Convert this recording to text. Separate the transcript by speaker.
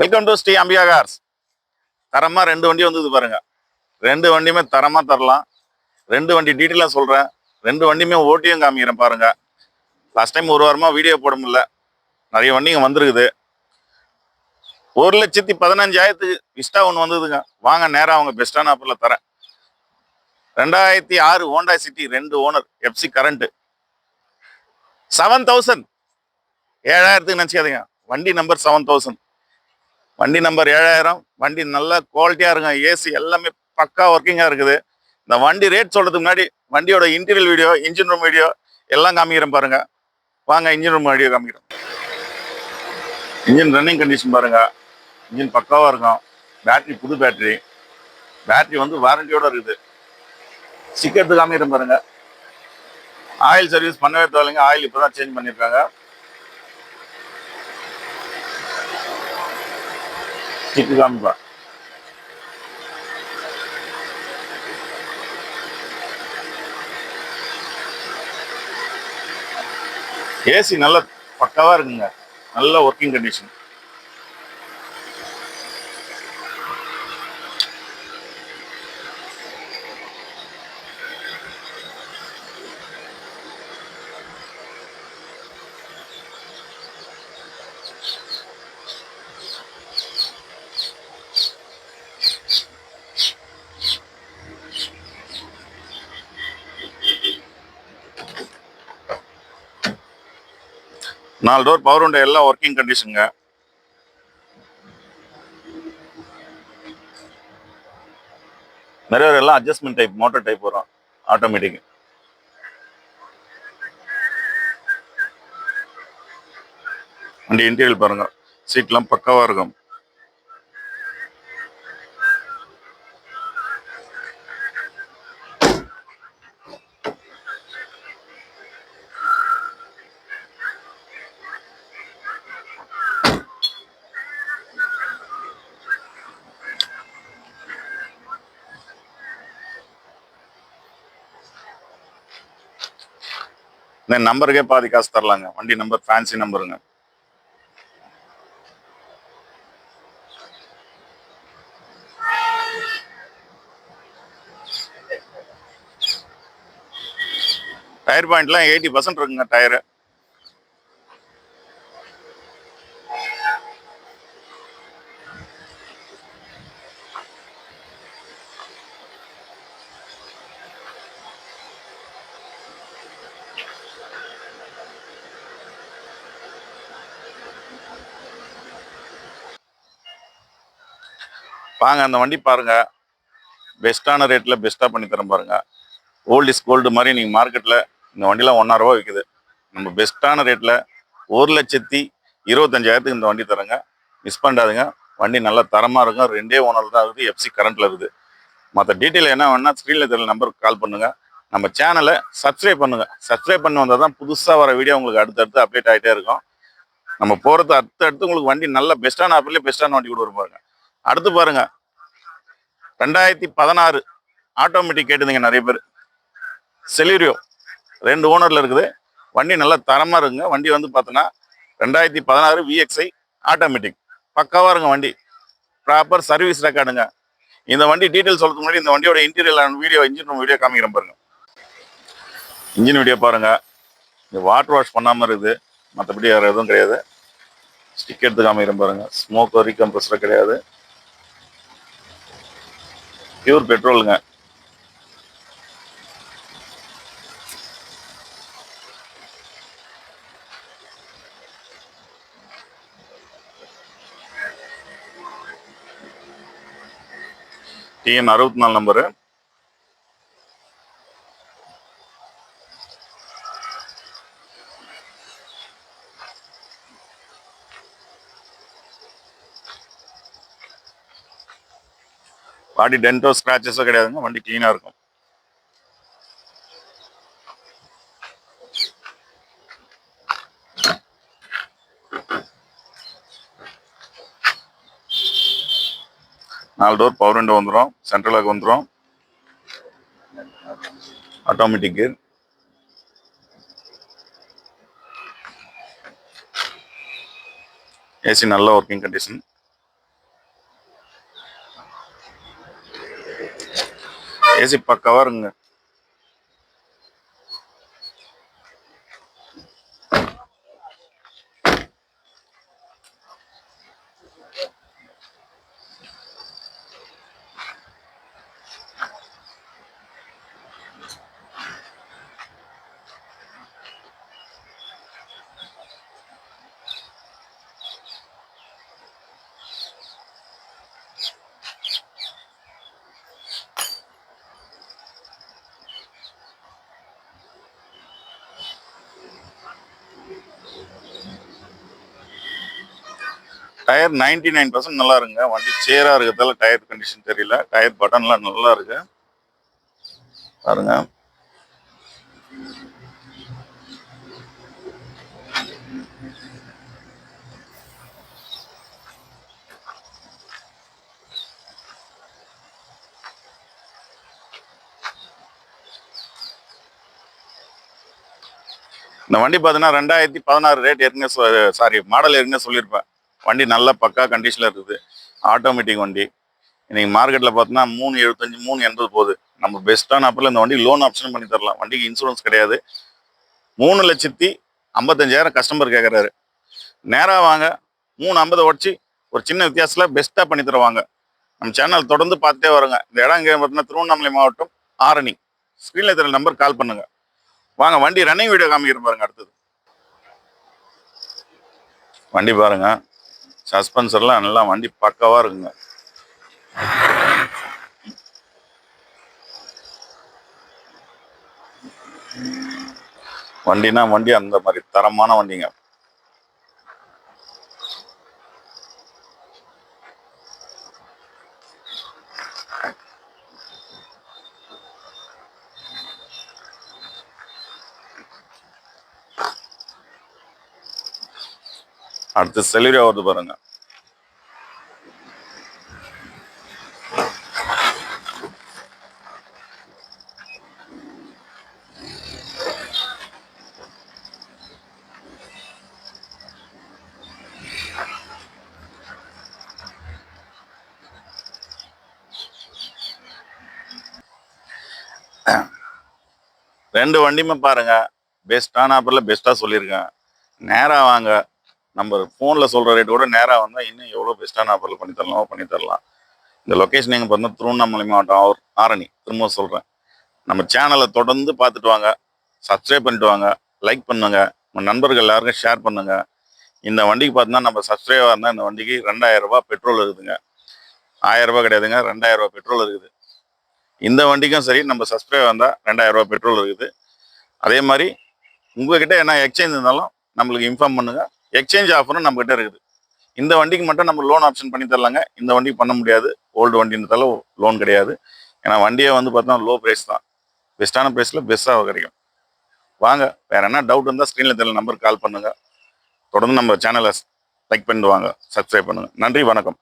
Speaker 1: Welcome to Sri Ambika cars தரமாக ரெண்டு வண்டி வந்தது பாருங்க. ரெண்டு வண்டியுமே தரமாக தரலாம். ரெண்டு வண்டி டீட்டெயிலாக சொல்கிறேன் ரெண்டு வண்டியுமே ஓட்டியும் காமிக்கிறேன் பாருங்கள் லாஸ்ட் டைம் ஒரு வாரமாக வீடியோ போட முடியல. நிறைய வண்டிங்க வந்திருக்குது. ஒரு லட்சத்தி பதினஞ்சாயிரத்துக்கு விஸ்டா ஒன்று வந்ததுங்க. வாங்க நேராக அவங்க பெஸ்ட்டான ஆஃபரில் தரேன். ரெண்டாயிரத்தி ஆறு ஹோண்டா சிட்டி ரெண்டு owner FC current seven thousand ஏழாயிரத்துக்கு நினச்சிக்காதீங்க. வண்டி நம்பர் செவன் தௌசண்ட் வண்டி நம்பர் ஏழாயிரம். வண்டி நல்ல குவாலிட்டியாக இருக்கும். ஏசி எல்லாமே பக்கா ஒர்க்கிங்காக இருக்குது. இந்த வண்டி ரேட் சொல்கிறதுக்கு முன்னாடி வண்டியோட interior video engine room video எல்லாம் காமிக்கிறேன் பாருங்க. வாங்க இன்ஜின் ரூம் வீடியோ காமிக்கிறேன். இன்ஜின் ரன்னிங் கண்டிஷன் பாருங்க. இன்ஜின் பக்காவாக இருக்கும். பேட்ரி புது பேட்டரி பேட்ரி வந்து வாரண்டியோட இருக்குது. சிக்கெட்டு காமிக்கிறேன் பாருங்க. ஆயில் சர்வீஸ் பண்ணவே தேவையில்லைங்க. ஆயில் இப்போ தான் சேஞ்ச் பண்ணியிருக்காங்க ஸ்டிக்கு காமிப்பா ஏசி நல்ல பக்காவா இருக்குங்க. நல்ல ஒர்க்கிங் கண்டிஷன் நாலு டோர் பவர் உண்டை எல்லாம் ஒர்க்கிங் கண்டிஷனுங்க நிறைய எல்லாம் அட்ஜஸ்ட்மெண்ட் டைப் மோட்டர் டைப் வரும் ஆட்டோமேட்டிக் வண்டி இன்டீரியல் பாருங்க சீட்லாம் பக்காவா இருக்கும். இந்த நம்பருக்கே பாதி காசு தரலாங்க. வண்டி நம்பர் ஃபேன்சி நம்பருங்க. டயர் பாயிண்ட்லாம் எயிட்டி பர்சன்ட் இருக்குங்க டயரு வாங்க அந்த வண்டி பாருங்க. பெஸ்ட்டான ரேட்டில் பெஸ்ட்டாக பண்ணி தரேன் பாருங்கள் ஓல்ட் இஸ் கோல்டு மாதிரி நீங்கள் மார்க்கெட்டில் இந்த வண்டிலாம் ஒன்றா விற்குது நம்ம பெஸ்ட்டான ரேட்டில் ஒரு லட்சத்தி இருபத்தஞ்சாயிரத்துக்கு இந்த வண்டி தரேங்க. மிஸ் பண்ணாதுங்க. வண்டி நல்ல தரமாக இருக்கும். ரெண்டே ஓனர் தான் இருக்குது எஃப்சி கரண்ட்டில் இருக்குது. மற்ற டீட்டெயில் என்ன வேணால் ஸ்க்ரீனில் தெரியல நம்பருக்கு கால் பண்ணுங்கள் நம்ம சேனலை சப்ஸ்கிரைப் பண்ணுங்கள் சப்ஸ்கிரைப் பண்ணி வந்தால் தான் புதுசாக வர வீடியோ உங்களுக்கு அடுத்தடுத்து அப்டேட் ஆகிட்டே இருக்கும். நம்ம போகிறது அடுத்தடுத்து அடுத்து உங்களுக்கு வண்டி நல்ல பெஸ்ட்டான ஆஃபர்லேயே பெஸ்ட்டான வண்டி கூட வரும் பாருங்கள் அடுத்து பாருங்க. ரெண்டாயிரத்தி பதினாறு ஆட்டோமேட்டிக் கேட்டுதுங்க நிறைய பேர். செலிரியோ ரெண்டு ஓனரில் இருக்குது. வண்டி நல்லா தரமாக இருக்குங்க. வண்டி வந்து பார்த்தோன்னா ரெண்டாயிரத்தி பதினாறு விஎக்ஸ்ஐ ஆட்டோமேட்டிக் பக்காவா இருங்க வண்டி. ப்ராப்பர் சர்வீஸ் ரெக்கார்டுங்க இந்த வண்டி டீட்டெயில் சொல்கிறதுக்கு முன்னாடி இந்த வண்டியோட இன்டீரியர் வீடியோ இன்ஜின் வீடியோ காமிக்கிறேன் பாருங்க. இன்ஜின் வீடியோ பாருங்க. இந்த வாட்டர் வாஷ் பண்ணாமல் இருக்குது. மற்றபடி வேறு எதுவும் கிடையாது. ஸ்டிக் எடுத்து காமிக்கிறேன் பாருங்க. ஸ்மோக் வரைக்கும் ரீகம்ப்ரஸர் கிடையாது. பியூர் பெட்ரோலுங்க டிஎன் அறுபத்தி நாலு நம்பரு பாடி டென்டோ ஸ்கிராச்சஸும் கிடையாதுங்க. வண்டி க்ளீனாக இருக்கும். நாலு டோர் பவர் விண்டோ வந்துடும் சென்ட்ரலாக வந்துடும் ஆட்டோமேட்டிக் கியர் ஏசி நல்ல ஒர்க்கிங் கண்டிஷன் ஏசி பக்காவாக இருக்குங்க டயர் 99% நைன் பர்சன்ட் நல்லா இருங்க வண்டி சேராக இருக்கிறதால டயர் கண்டிஷன் தெரியல. டயர் பட்டன்லாம் நல்லா இருக்கு பாருங்க. இந்த வண்டி பார்த்தீங்கன்னா ரெண்டாயிரத்தி பதினாறு ரேட் ஏற்கனவே சாரி மாடல் ஏற்கனவே சொல்லியிருப்பேன் வண்டி நல்ல பக்கா கண்டிஷனில் இருக்குது. ஆட்டோமேட்டிக் வண்டி. இன்றைக்கி மார்க்கெட்டில் பார்த்தோன்னா மூணு எழுபத்தஞ்சு மூணு எண்பது போகுது. நம்ம பெஸ்ட்டான அப்பில் இந்த வண்டி லோன் ஆப்ஷன் பண்ணி தரலாம். வண்டிக்கு இன்சூரன்ஸ் கிடையாது. மூணு லட்சத்தி ஐம்பத்தஞ்சாயிரம் கஸ்டமர் கேட்குறாரு நேராக வாங்க. மூணு ஐம்பதை உடச்சி ஒரு சின்ன வித்தியாசத்தில் பெஸ்ட்டாக பண்ணி தருவாங்க. நம்ம சேனல் தொடர்ந்து பார்த்துட்டே வருங்க. இந்த இடம் இங்கே பார்த்தீங்கன்னா திருவண்ணாமலை மாவட்டம் ஆரணி. ஸ்க்ரீனில் தெரியல நம்பர் கால் பண்ணுங்கள் வாங்க வண்டி ரன்னிங் வீடியோ காமிக்கிற பாருங்க அடுத்தது. வண்டி பாருங்கள் சஸ்பென்சர்லாம் நல்லா வண்டி பக்கவாக இருக்குங்க. வண்டினா வண்டி அந்த மாதிரி தரமான வண்டிங்க. அடுத்து செலிரியா வருது பாருங்க. ரெண்டு வண்டியுமே பாருங்க. பெஸ்ட்டான ஆஃபரில் பெஸ்ட்டாக சொல்லியிருக்கேன். நேராக வாங்க. நம்ம ஃபோனில் சொல்கிற ரேட் கூட நேராக வந்தால் இன்னும் எவ்வளோ பெஸ்ட்டான ஆஃபரில் பண்ணி தரலாமோ பண்ணி தரலாம். இந்த லொக்கேஷன் எங்கே பார்த்தா திருவண்ணாமலை மாவட்டம் ஆர் ஆரணி. திரும்ப சொல்கிறேன் நம்ம சேனலை தொடர்ந்து பார்த்துட்டு வாங்க. சப்ஸ்கிரைப் பண்ணிட்டு வாங்க. லைக் பண்ணுங்க. உங்கள் நண்பர்கள் எல்லாருக்கும் ஷேர் பண்ணுங்க. இந்த வண்டிக்கு பார்த்தீங்கன்னா நம்ம சப்ஸ்கிரைபாக இருந்தால் இந்த வண்டிக்கு ரெண்டாயிரம் பெட்ரோல் இருக்குதுங்க. ஆயிரம் கிடையாதுங்க. ரெண்டாயிரரூபா பெட்ரோல் இருக்குது. இந்த வண்டிக்கும் சரி நம்ம சப்ஸ்கிரைபாக வந்தால் ரெண்டாயிரரூபா பெட்ரோல் இருக்குது. அதே மாதிரி உங்ககிட்ட என்ன எக்ஸ்சேஞ்ச் இருந்தாலும் நம்மளுக்கு இன்ஃபார்ம் பண்ணுங்கள் எக்ஸ்சேஞ்ச் ஆஃபரும் நம்மகிட்ட இருக்குது. இந்த வண்டிக்கு மட்டும் நம்ம லோன் ஆப்ஷன் பண்ணி தரலாங்க. இந்த வண்டிக்கு பண்ண முடியாது. ஓல்டு வண்டின்றதால லோன் கிடையாது. ஏன்னா வண்டியே வந்து பார்த்தோன்னா லோ ப்ரைஸ் தான். பெஸ்ட்டான ப்ரைஸில் பெஸ்ட்டாக கிடைக்கும். வாங்க. வேறு என்ன டவுட் இருந்தால் ஸ்க்ரீனில் தெரியல நம்பருக்கு கால் பண்ணுங்கள் தொடர்ந்து நம்ம சேனலை லைக் பண்ணிட்டு வாங்க சப்ஸ்கிரைப் பண்ணுங்கள் நன்றி. வணக்கம்.